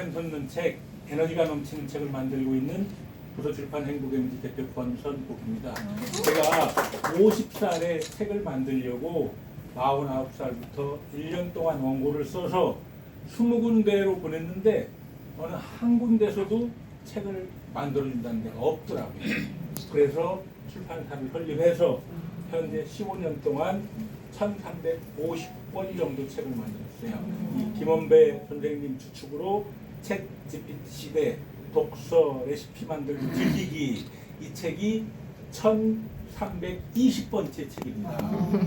샘솟는 책, 에너지가 넘치는 책을 만들고 있는 부서출판 행복MG 대표 권선복입니다. 제가 50살에 책을 만들려고 49살부터 1년 동안 원고를 써서 20군데로 보냈는데 어느 한 군데서도 책을 만들어준다는 데가 없더라고요. 그래서 출판사를 설립해서 현재 15년 동안 1350권 정도 책을 만들었어요. 이 김원배 선생님 추측으로 책 GPT 시대 독서 레시피 만들기 즐기기 이 책이 1320번째 책입니다.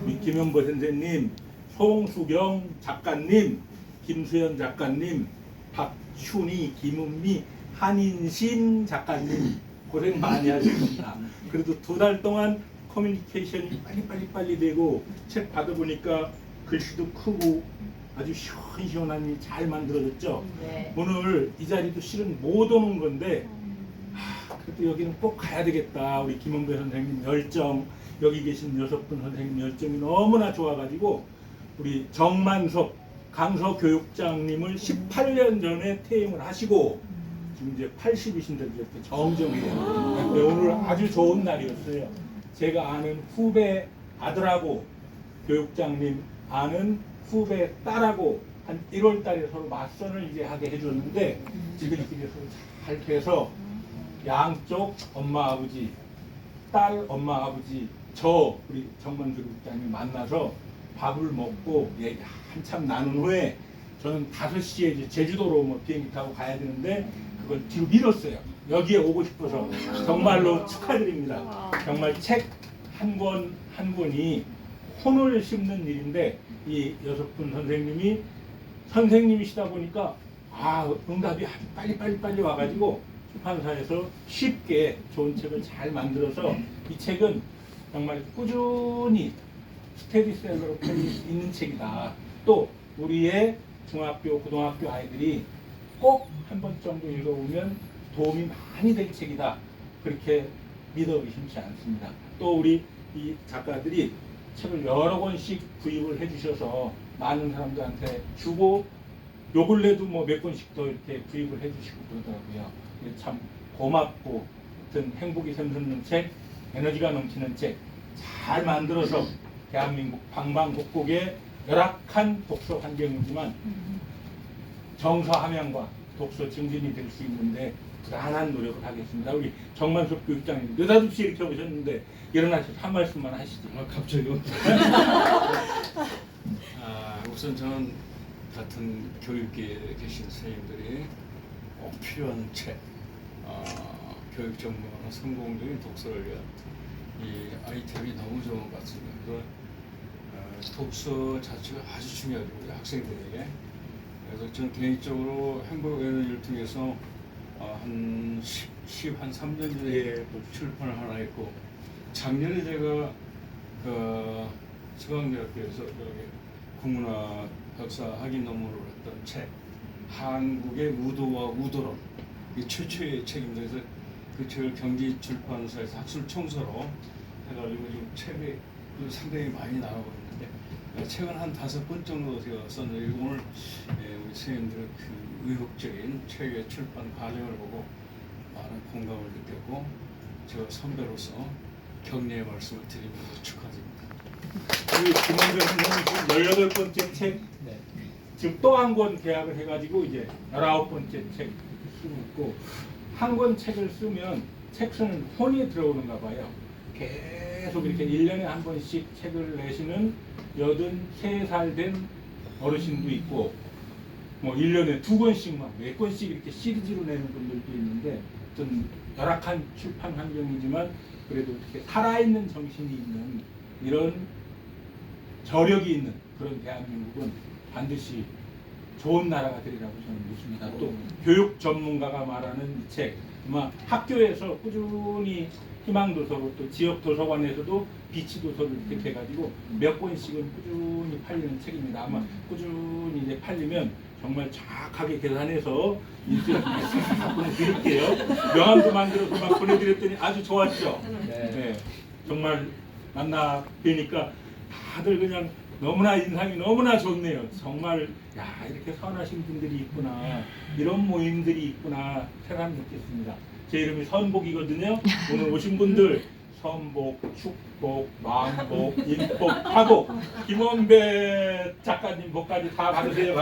우리 김현보 선생님, 송수경 작가님, 김수현 작가님, 박춘희, 김은미, 한인신 작가님 고생 많이 하셨습니다. 그래도 두 달 동안 커뮤니케이션이 빨리 빨리 빨리 되고 책 받아보니까 글씨도 크고 아주 시원시원하니 잘 만들어졌죠. 네. 오늘 이 자리도 실은 못 오는 건데 하, 그래도 여기는 꼭 가야 되겠다. 우리 김원배 선생님 열정 여기 계신 여섯 분 선생님 열정이 너무나 좋아가지고 우리 정만석 강서 교육장님을 18년 전에 퇴임을 하시고 지금 이제 80이신데 이렇게 정정이에요. 네, 오늘 아주 좋은 날이었어요. 제가 아는 후배 아들하고 교육장님 아는 후배 딸하고 한 1월 달에 서로 맞선을 이제 하게 해줬는데 지들끼리 서로 잘 돼서 양쪽 엄마 아버지 딸 엄마 아버지 저 우리 정만주 교육장님 만나서 밥을 먹고 얘기 한참 나눈 후에 저는 5시에 이제 제주도로 뭐 비행기 타고 가야 되는데 그걸 뒤로 미뤘어요. 여기에 오고 싶어서 정말로 축하드립니다. 정말 책 한권한 권이 혼을 심는 일인데 이 여섯 분 선생님이 선생님이시다 보니까 아 응답이 빨리 빨리 빨리 와가지고 출판사에서 쉽게 좋은 책을 잘 만들어서 이 책은 정말 꾸준히 스테디셀러로 팔릴 수 있는 책이다. 또 우리의 중학교, 고등학교 아이들이 꼭 한 번 정도 읽어보면 도움이 많이 될 책이다. 그렇게 믿어 의심치 않습니다. 또 우리 이 작가들이 책을 여러 권씩 구입을 해주셔서 많은 사람들한테 주고 요 근래도 뭐 몇 권씩 더 이렇게 구입을 해주시고 그러더라고요. 참 고맙고 하여튼 행복이 샘솟는 책, 에너지가 넘치는 책 잘 만들어서 대한민국 방방곡곡에 열악한 독서 환경이지만 정서 함양과 독서 증진이 될 수 있는데 부단한 노력을 하겠습니다. 우리 정만석 교육장님 느닷없이 이렇게 오셨는데 일어나셔서 한 말씀만 하시죠. 아 갑자기요? 아 우선 저는 같은 교육계에 계신 선생님들이 꼭 필요한 책, 어, 교육 전문가나 성공적인 독서를 위한 이 아이템이 너무 좋은 것 같습니다. 그래서 어, 독서 자체가 아주 중요하죠 우리 학생들에게. 그래서 저는 개인적으로 행복 에너지를 통해서 어, 한 10, 10, 한 3년 전에 출판을 하나 했고 작년에 제가 그 서강대학교에서 여기 국문화 역사 학위 논문을 했던 책 한국의 우도와 우도론 이 최초의 책입니다. 그래서 그 책을 경기 출판사에서 학술 청소로 해가지고 지금 책이 그 상당히 많이 나오고 있는데 어, 책은 한 다섯 권 정도 제가 썼는데 오늘 예, 우리 선생님들의 그 의욕적인 책의 출판 과정을 보고 많은 공감을 느꼈고 제가 선배로서 격려의 말씀을 드리면서 축하드립니다. 김원배 선생님 지금 18번째 책 지금 또 한 권 계약을 해가지고 이제 19번째 책 쓰고 있고 한 권 책을 쓰면 책 쓰는 혼이 들어오는가 봐요. 계속 이렇게 1년에 한 번씩 책을 내시는 83살 된 어르신도 있고 뭐 1년에 두 권씩 막몇 권씩 이렇게 시리즈로 내는 분들도 있는데 좀 열악한 출판 환경이지만 그래도 이렇게 살아있는 정신이 있는 이런 저력이 있는 그런 대한민국은 반드시 좋은 나라가 되리라고 저는 믿습니다. 또 교육 전문가가 말하는 이 책, 아마 학교에서 꾸준히 희망 도서로 또 지역 도서관에서도 비치 도서를 이렇게 해가지고 몇 권씩은 꾸준히 팔리는 책입니다. 아마 꾸준히 이제 팔리면 정말 정확하게 계산해서 일주일 보내드릴게요. 명함도 만들어서 막 보내드렸더니 아주 좋았죠. 네. 네. 정말 만나 뵈니까 다들 그냥 너무나 인상이 너무나 좋네요. 정말 야 이렇게 선하신 분들이 있구나 이런 모임들이 있구나 새삼 느꼈습니다. 제 이름이 선복이거든요. 오늘 오신 분들 선복, 축복, 만복, 인복, 파복, 김원배 작가님 복까지 다 받으세요.